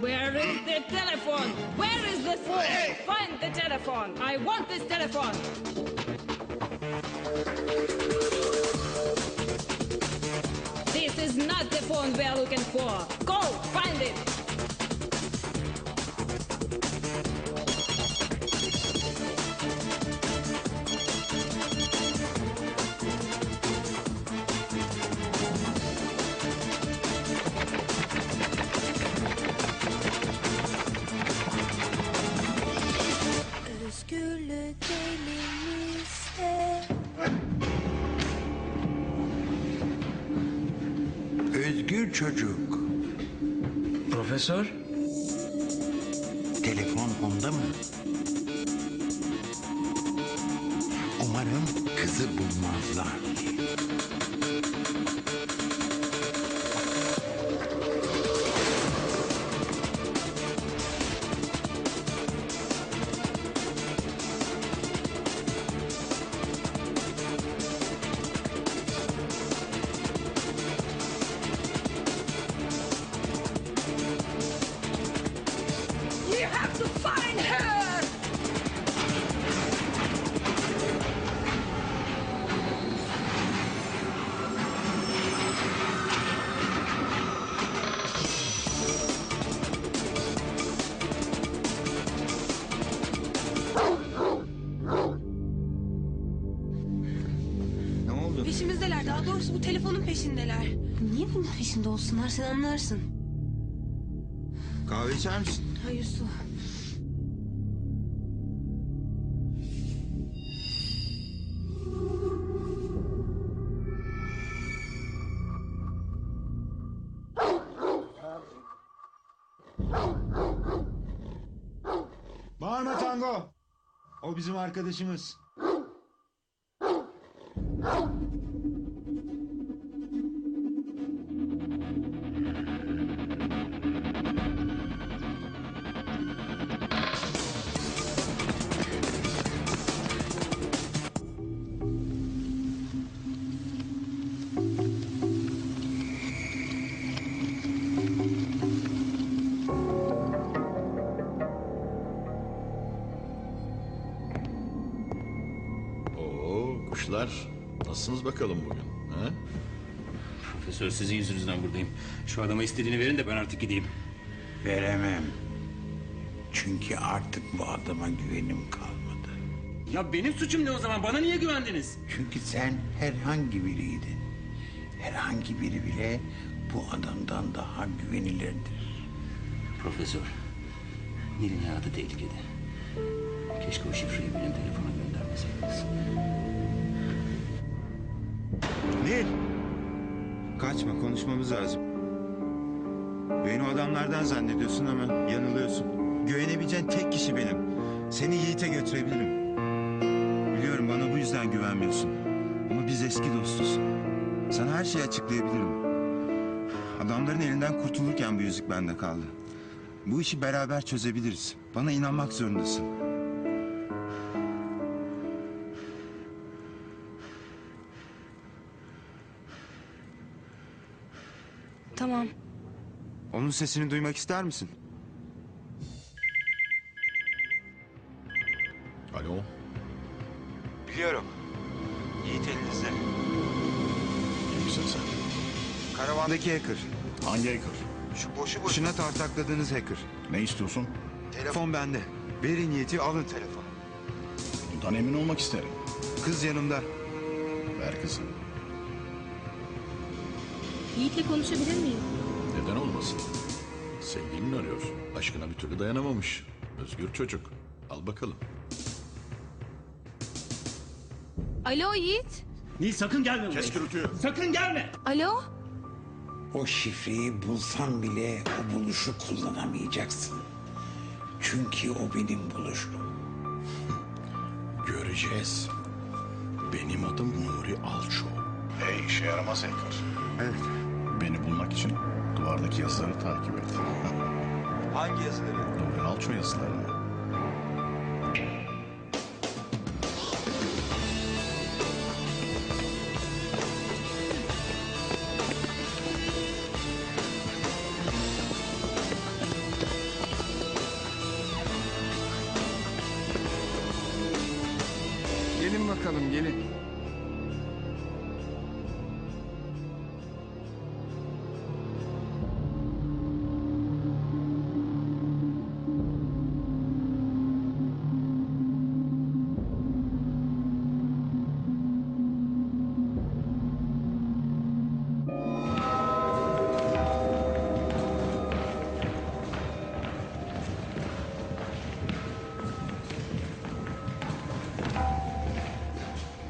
Where is the telephone? Where is the phone? Hey. Find the telephone. I want this telephone. This is not the phone we are looking for. Profesör? Telefon onda mı? Umarım kızı bulmazlar. Peşimizdeler. Daha doğrusu bu telefonun peşindeler. Niye bunun peşinde olsunlar sen anlarsın. Kahve içer misin? Hayır su. Bağırma Tango. O bizim arkadaşımız. Nasılsınız bakalım bugün? Ha? Profesör sizin yüzünüzden buradayım. Şu adama istediğini verin de ben artık gideyim. Veremem. Çünkü artık bu adama güvenim kalmadı. Ya benim suçum ne o zaman? Bana niye güvendiniz? Çünkü sen herhangi biriydin. Herhangi biri bile bu adamdan daha güvenilirdir. Profesör, Nil'in hayatı tehlikede. Keşke o şifreyi benim telefona göndermeseydiniz. Nil. Kaçma konuşmamız lazım. Beni o adamlardan zannediyorsun ama yanılıyorsun. Güvenebileceğin tek kişi benim. Seni Yiğit'e götürebilirim. Biliyorum bana bu yüzden güvenmiyorsun. Ama biz eski dostuz. Sana her şeyi açıklayabilirim. Adamların elinden kurtulurken bu yüzük bende kaldı. Bu işi beraber çözebiliriz. Bana inanmak zorundasın. Tamam. Onun sesini duymak ister misin? Alo. Biliyorum. Yiğit elinizde. Kimsin sen? Karavandaki hacker. Hangi hacker? Şu boşu boşuna tartakladığınız hacker. Ne istiyorsun? Telefon bende. Verin Yiğit'i alın telefonu. Bundan emin olmak isterim. Kız yanımda. Ver kızım. Yiğit'le konuşabilir miyim? Neden olmasın? Sevgilini arıyor. Aşkına bir türlü dayanamamış. Özgür çocuk. Al bakalım. Alo Yiğit. Nil sakın gelme Kes gürültüyü. Sakın gelme. Alo. O şifreyi bulsan bile o buluşu kullanamayacaksın. Çünkü o benim buluşum. Göreceğiz. Benim adım Nuri Alço. Hey işe yaramaz. Evet. Beni bulmak için duvardaki yazıları takip et. Hangi yazıları? Nuri Alço yazılarını.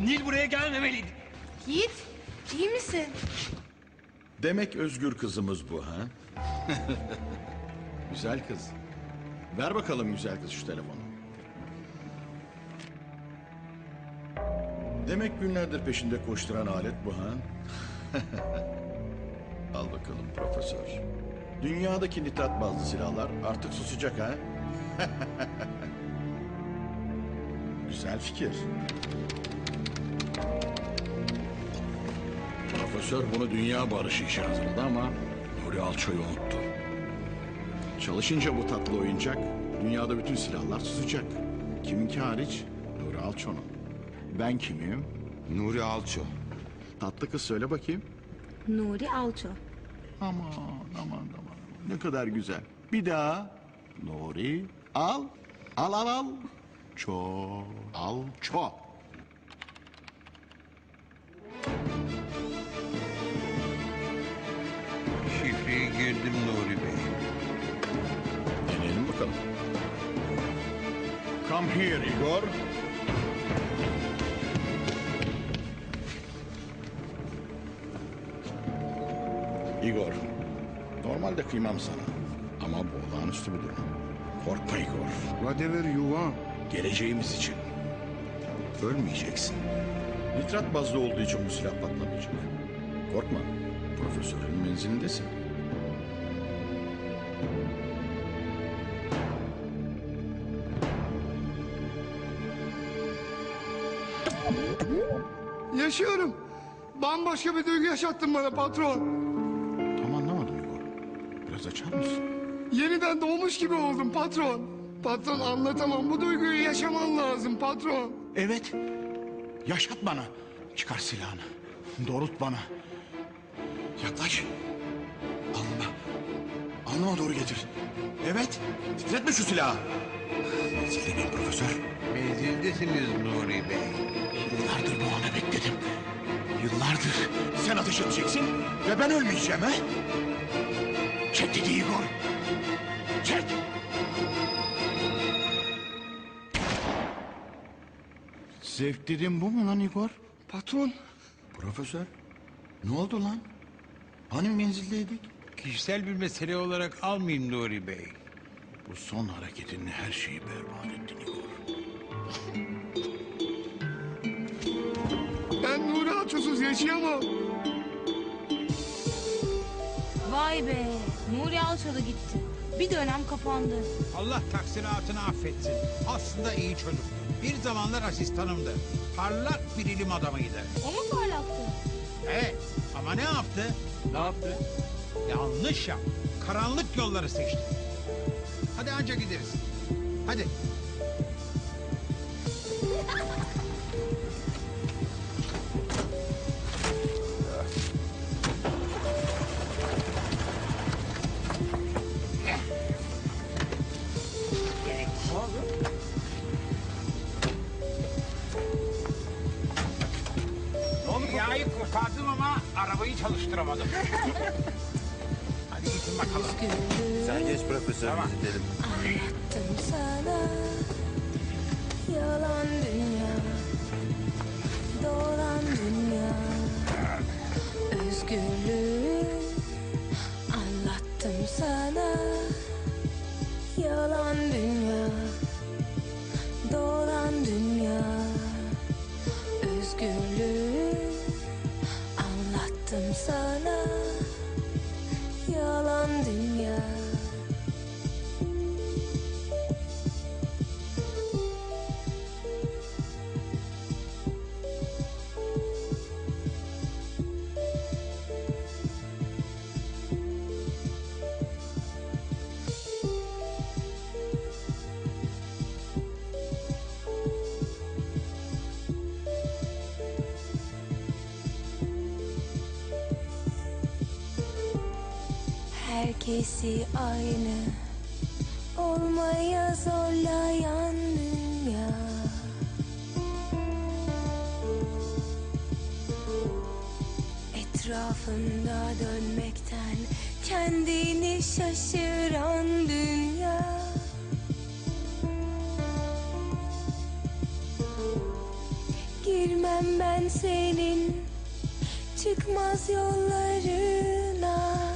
Nil buraya gelmemeliydi. Yiğit iyi misin? Demek özgür kızımız bu ha? güzel kız. Ver bakalım güzel kız şu telefonu. Demek günlerdir peşinde koşturan alet bu ha? Al bakalım profesör. Dünyadaki nitrat bazlı silahlar artık susacak ha? güzel fikir. Profesör bunu dünya barışı için hazırladı ama Nuri Alço'yu unuttu. Çalışınca bu tatlı oyuncak dünyada bütün silahlar susacak. Kiminki hariç? Nuri Alço'nun. Ben kimim? Nuri Alço. Tatlı kız söyle bakayım. Nuri Alço. Aman aman aman. Ne kadar güzel. Bir daha. Nuri al. Al al al. Ço. Al ço. Şifreyi girdim Nuri Bey. Deneyelim bakalım. Come here Igor. Igor, normalde kıymam sana. Ama bu olağanüstü bir durum. Korkma Igor. Whatever you want. Geleceğimiz için. Ölmeyeceksin. Nitrat bazlı olduğu için bu silah patlamayacak. Korkma. Profesörün menzilindesin. Yaşıyorum. Bambaşka bir duygu yaşattın bana patron. Tam anlamadım Igor. Biraz açar mısın? Yeniden doğmuş gibi oldum patron. Patron anlatamam. Bu duyguyu yaşaman lazım patron. Evet. Yaşat bana. Çıkar silahını. Doğrult bana. Yaklaş. Alnıma. Alnıma doğru getir. Evet. Titretme şu silahı. Menzildeyim profesör. Menzildesiniz Nuri Bey. Yıllardır bu anı bekledim. Yıllardır. Sen ateş edeceksin ve ben ölmeyeceğim ha? Çek dedi Igor. Çek. Zevk dedim bu mu lan Igor? Patron. Profesör. Ne oldu lan? Hani menzildeydik? Kişisel bir mesele olarak almayayım Nuri Bey. Bu son hareketinle her şeyi berbat ettin Igor. Ben Nuri Alçosuz yaşayamam. Vay be. Nuri Alço da gitti. Bir dönem kapandı. Allah taksiratını affetsin. Aslında iyi çocuk. Bir zamanlar asistanımdı. Parlak bir ilim adamıydı. O mu parlaktı? Evet ama ne yaptı? Ne yaptı? Yanlış yap. Karanlık yolları seçti. Hadi anca gideriz. Hadi. Arabayı çalıştıramadım. Hadi gidin bakalım. Sen geç profesör Tamam. gidelim. Anlattım sana yalan dünya Dolan dünya Özgürlüğü Anlattım sana yalan dünya Anlattım ikisi aynı. Olmaya zorlayan dünya. Etrafında dönmekten kendini şaşıran dünya. Girmem ben senin çıkmaz yollarına